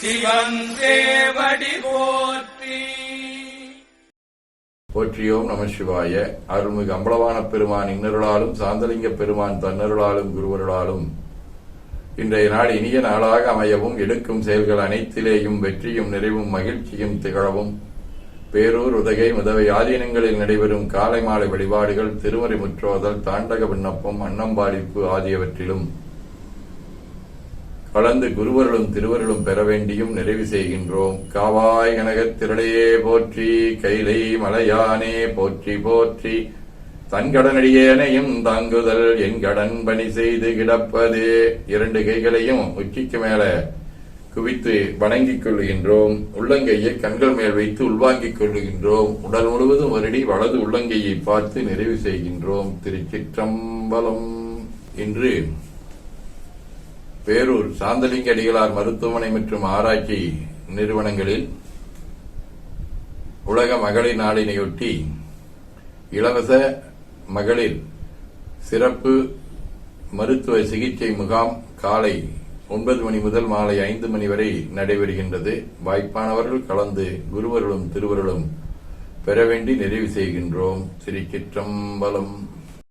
சிவன் தேவடி போற்றி போற்றியோம் நம சிவாய. அருள்மிகு அம்பலவான பெருமான் இன்னருளாலும் சாந்தலிங்க பெருமான் தன்னருளாலும் குருவருளாலும். இன்றைய நாள் இனிய நாளாக அமையவும் எடுக்கும் செயல்கள் அனைத்திலேயும் வெற்றியும் நிறைவும் மகிழ்ச்சியும் திகழவும். பேரூர் உதகை உதவை ஆதீனங்களில் நடைபெறும் காலை மாலை வழிபாடுகள் திருமறை முற்றோதல் தாண்டக விண்ணப்பம் அன்னம்பாடிப்பு ஆகியவற்றிலும். கலந்து குருவர்களும் திருவர்களும் பெற வேண்டியும் நிறைவு செய்கின்றோம். காவாய் கனகத் திருடையே போற்றி கைலை மலையானே போற்றி போற்றி. தன்கடனடியேனையும் தாங்குதல் என் கடன் பணி செய்து கிடப்பது. இரண்டு கைகளையும் உச்சிக்கு மேல குவித்து வணங்கிக் கொள்ளுகின்றோம். உள்ளங்கையை கண்கள் மேல் வைத்து உள்வாங்கிக் கொள்ளுகின்றோம். உடல் முழுவதும் வருடி வலது உள்ளங்கையை பார்த்து நிறைவு செய்கின்றோம். திருச்சிற்றம்பலம் என்று பேரூர் சாந்தலிங்க அடிகளார் மருத்துவமனை மற்றும் ஆராய்ச்சி நிறுவனங்களில் உலக மகளிர் நாளினையொட்டி இலவச மகளிர் சிறப்பு மருத்துவ சிகிச்சை முகாம் காலை ஒன்பது மணி முதல் மாலை ஐந்து மணி வரை நடைபெறுகின்றது. வாய்ப்பானவர்கள் கலந்து குருவர்களும் திருவர்களும் பெற வேண்டி நிறைவு செய்கின்றோம். திருச்சிற்றம்பலம்.